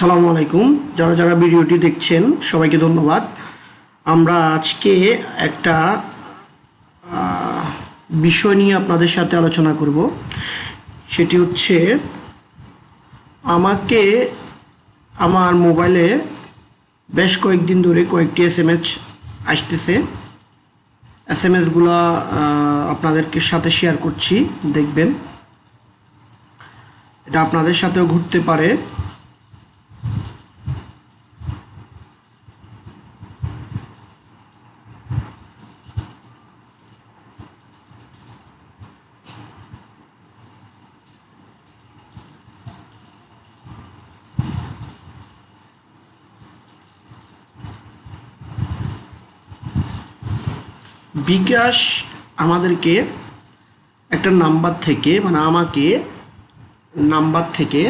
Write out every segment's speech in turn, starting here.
সালামু আলাইকুম। যারা যারা ভিডিওটি দেখছেন, সবাইকে ধন্যবাদ। আমরা আজকে একটা বিষয় নিয়ে আপনাদের সাথে আলোচনা করব। সেটি হচ্ছে, আমাকে আমার মোবাইলে বেশ কয়েকদিন ধরে কয়েকটি এস এম এস আসতেছে। এস এম এসগুলো আপনাদেরকে সাথে শেয়ার করছি, দেখবেন। এটা আপনাদের সাথেও ঘুরতে পারে। বিকাশ আমাদেরকে একটা নাম্বার থেকে মানে আমাকে নাম্বার থেকে,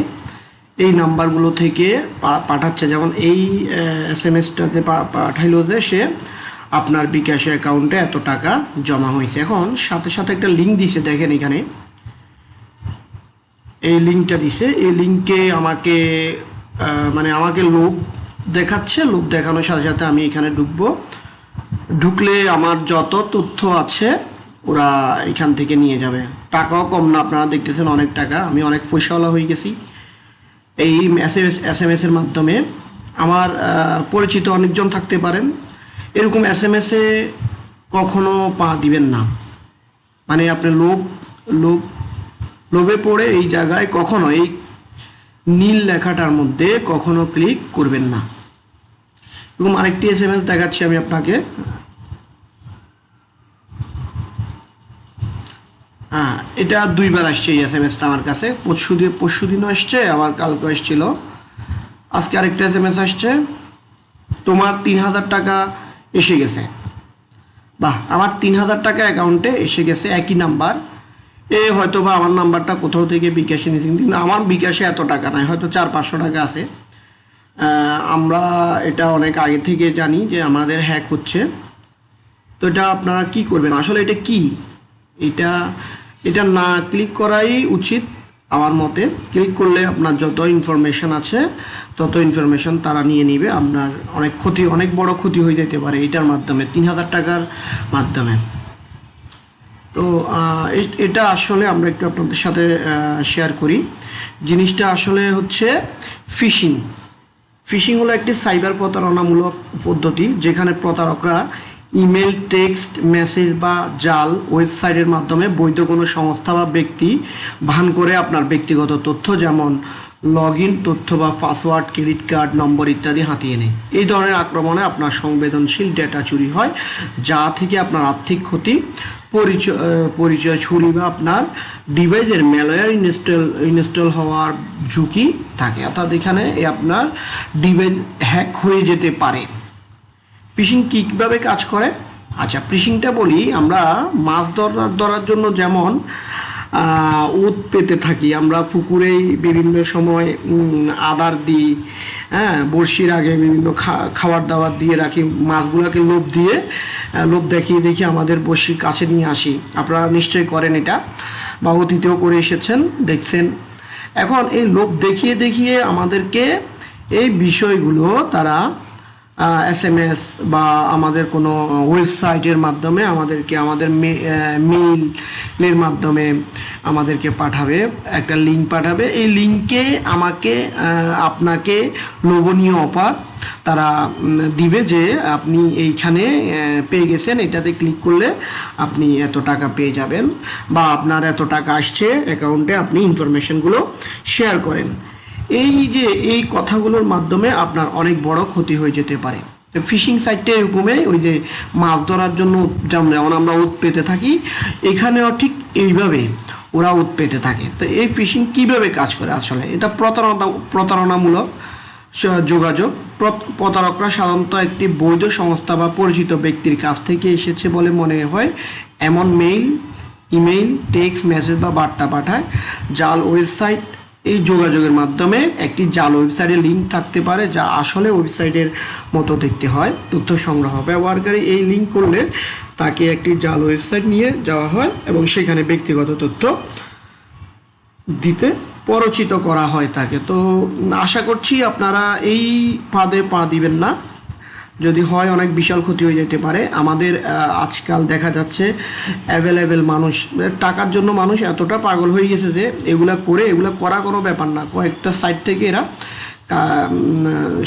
এই নাম্বারগুলো থেকে পাঠাচ্ছে। যেমন এই এস এম এসটাতে পাঠাইলো যে সে আপনার বিকাশ অ্যাকাউন্টে এত টাকা জমা হয়েছে। এখন সাথে সাথে একটা লিঙ্ক দিছে, দেখেন এখানে। এই লিঙ্কটা দিছে। এই লিঙ্কে আমাকে মানে আমাকে লোক দেখাচ্ছে। লোক দেখানোর সাথে সাথে আমি এখানে ঢুকবো। ঢুকলে আমার যত তথ্য আছে, ওরা এখান থেকে নিয়ে যাবে। টাকাও কম না, আপনারা দেখতেছেন অনেক টাকা। আমি অনেক পয়সাওয়ালা হয়ে গেছি। এই S M S S M এসের মাধ্যমে আমার পরিচিত অনেকজন থাকতে পারেন। এরকম এস এম এসে কখনো পা দিবেন না। মানে আপনি লোভ লোভ, লোভে পড়ে এই জায়গায় কখনো এই নীল লেখাটার মধ্যে কখনো ক্লিক করবেন না। এবং আরেকটি এস এম এস দেখাচ্ছি আমি আপনাকে। হ্যাঁ এটা দুইবার আসছে এই এস এম এসটা আমার কাছে। পরশু দিন পরশু দিনও আসছে, আবার কালকে এসেছিল আজকে আরেকটা এস এম এস আসছে। তোমার তিন হাজার টাকা এসে গেছে। বাহ, আমার তিন হাজার টাকা অ্যাকাউন্টে এসে গেছে একই নাম্বার এ হয়তো বা আমার নাম্বারটা কোথাও থেকে বিকাশে নিয়েছি, কিন্তু আমার বিকাশে এত টাকা নাই, হয়তো চার পাঁচশো টাকা আছে। আমরা এটা অনেক আগে থেকে জানি যে আমাদের হ্যাক হচ্ছে। তো এটা আপনারা কি করবেন? আসলে এটা কি? এটা এটা না ক্লিক করাই উচিত আমার মতে। ক্লিক করলে আপনার যত ইনফরমেশন আছে, তত ইনফরমেশন তারা নিয়ে নিবে। আপনার অনেক ক্ষতি, অনেক বড় ক্ষতি হয়ে যেতে পারে এটার মাধ্যমে, তিন হাজার টাকার মাধ্যমে। তো এটা আসলে আমরা একটু আপনাদের সাথে শেয়ার করি। জিনিসটা আসলে হচ্ছে ফিশিং ফিশিং হলো একটি সাইবার প্রতারণামূলক পদ্ধতি যেখানে প্রতারকরা ইমেল টেক্সট মেসেজ বা জাল ওয়েবসাইটের মাধ্যমে বৈধ কোনো সংস্থা বা ব্যক্তি ভান করে আপনার ব্যক্তিগত তথ্য যেমন লগ ইন তথ্য বা পাসওয়ার্ড ক্রেডিট কার্ড নম্বর ইত্যাদি হাতিয়ে নেয়। এই ধরনের আক্রমণে আপনার সংবেদনশীল ডেটা চুরি হয়, যা থেকে আপনার আর্থিক ক্ষতি, পরিচয় পরিচয় ছুরি বা আপনার ডিভাইসের ম্যালওয়্যার ইনস্টল ইনস্টল হওয়ার ঝুঁকি থাকে। অর্থাৎ এখানে আপনার ডিভাইস হ্যাক হয়ে যেতে পারে। ফিশিং কীভাবে কাজ করে? আচ্ছা ফিশিংটা বলি, আমরা মাছ ধরার ধরার জন্য যেমন উদ পেতে থাকি। আমরা পুকুরেই বিভিন্ন সময় আদার দিই হ্যাঁ বড়শির আগে বিভিন্ন খাবার দাবার দিয়ে রাখি, মাছগুলোকে লোভ দিয়ে লোভ দেখিয়ে দেখিয়ে আমাদের বড়শির কাছে নিয়ে আসি। আপনারা নিশ্চয়ই করেন এটা, বা অতীতেও করে এসেছেন, দেখছেন। এখন এই লোভ দেখিয়ে দেখিয়ে আমাদেরকে এই বিষয়গুলো তারা এস এম এস বা আমাদের কোনো ওয়েবসাইটের মাধ্যমে আমাদেরকে, আমাদের মেইলের মাধ্যমে আমাদেরকে পাঠাবে, একটা লিঙ্ক পাঠাবে। এই লিঙ্কে আমাকে আপনাকে লোভনীয় অফার তারা দিবে যে আপনি এইখানে পেয়ে গেছেন। এটাতে ক্লিক করলে আপনি এত টাকা পেয়ে যাবেন বা আপনার এত টাকা আসছে অ্যাকাউন্টে আপনি ইনফরমেশনগুলো শেয়ার করেন। এই যে, এই কথাগুলোর মাধ্যমে আপনার অনেক বড় ক্ষতি হয়ে যেতে পারে। ফিশিং সাইটটা এরকমই, ওই যে মাছ ধরার জন্য যেমন আমরা উৎ পেতে থাকি, এখানেও ঠিক এইভাবে। ওরা উৎ পেতে থাকে। তো এই ফিশিং কীভাবে কাজ করে আসলে? এটা প্রতারণা, প্রতারণামূলক যোগাযোগ। প্র- প্রতারকরা সাধারণত একটি বৈধ সংস্থা বা পরিচিত ব্যক্তির কাছ থেকে এসেছে বলে মনে হয়। এমন মেইল ইমেইল টেক্সট মেসেজ বা বার্তা পাঠায় জাল ওয়েবসাইট এই যোগাযোগের মাধ্যমে একটি জাল ওয়েবসাইটের লিঙ্ক থাকতে পারে, যা আসলে ওয়েবসাইটের মতো দেখতে হয়। তথ্য সংগ্রহ ব্যবহারকারী এই লিঙ্ক করলে তাকে একটি জাল ওয়েবসাইট নিয়ে যাওয়া হয় এবং সেখানে ব্যক্তিগত তথ্য দিতে পরচিত করা হয় তাকে। তো আশা করছি আপনারা এই পাদে পা দিবেন না। যদি হয়, অনেক বিশাল ক্ষতি হয়ে যেতে পারে। আমাদের আজকাল দেখা যাচ্ছে অ্যাভেলেবেল মানুষ টাকার জন্য মানুষ এতটা পাগল হয়ে গেছে যে, এগুলা করে, এগুলা করা কোনো ব্যাপার না। কয়েকটা সাইট থেকে এরা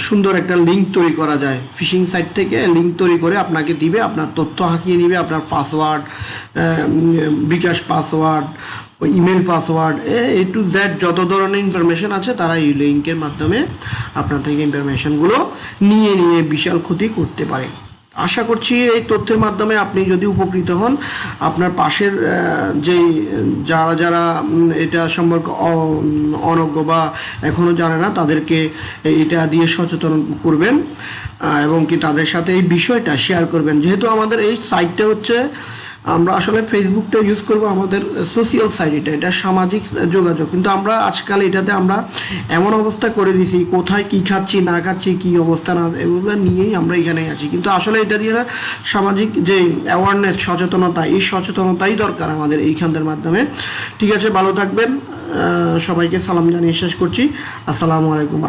সুন্দর একটা লিঙ্ক তৈরি করা যায়। ফিশিং সাইট থেকে লিঙ্ক তৈরি করে আপনাকে দিবে, আপনার তথ্য হাঁকিয়ে নিবে আপনার password bKash password email password A to Z যত ধরনের ইনফরমেশন আছে, তারা এই লিঙ্কের মাধ্যমে আপনার থেকে ইনফরমেশনগুলো নিয়ে নিয়ে বিশাল ক্ষতি করতে পারে। আশা করছি এই তথ্যের মাধ্যমে আপনি যদি উপকৃত হন, আপনার পাশের যেই, যারা যারা এটা সম্পর্কে অনজ্ঞ বা এখনও জানে না, তাদেরকে এটা দিয়ে সচেতন করবেন এবং কি তাদের সাথে এই বিষয়টা শেয়ার করবেন। যেহেতু আমাদের এই সাইটটা হচ্ছে আমরা আসলে ফেসবুকটা ইউজ করব আমাদের সোশিয়াল সাইট এটা এটা সামাজিক যোগাযোগ। কিন্তু আমরা আজকাল এটাতে আমরা এমন অবস্থা করে দিছি কোথায় কি খাচ্ছি, না খাচ্ছি, কি অবস্থা, না, এগুলো নিয়েই আমরা এখানেই আছি। কিন্তু আসলে এটা দিয়ে না সামাজিক যে অ্যাওয়ারনেস সচেতনতা, এই সচেতনতাই দরকার আমাদের এইখানদের মাধ্যমে। ঠিক আছে, ভালো থাকবেন। সবাইকে সালাম জানিয়ে শেষ করছি। আসসালামু আলাইকুম।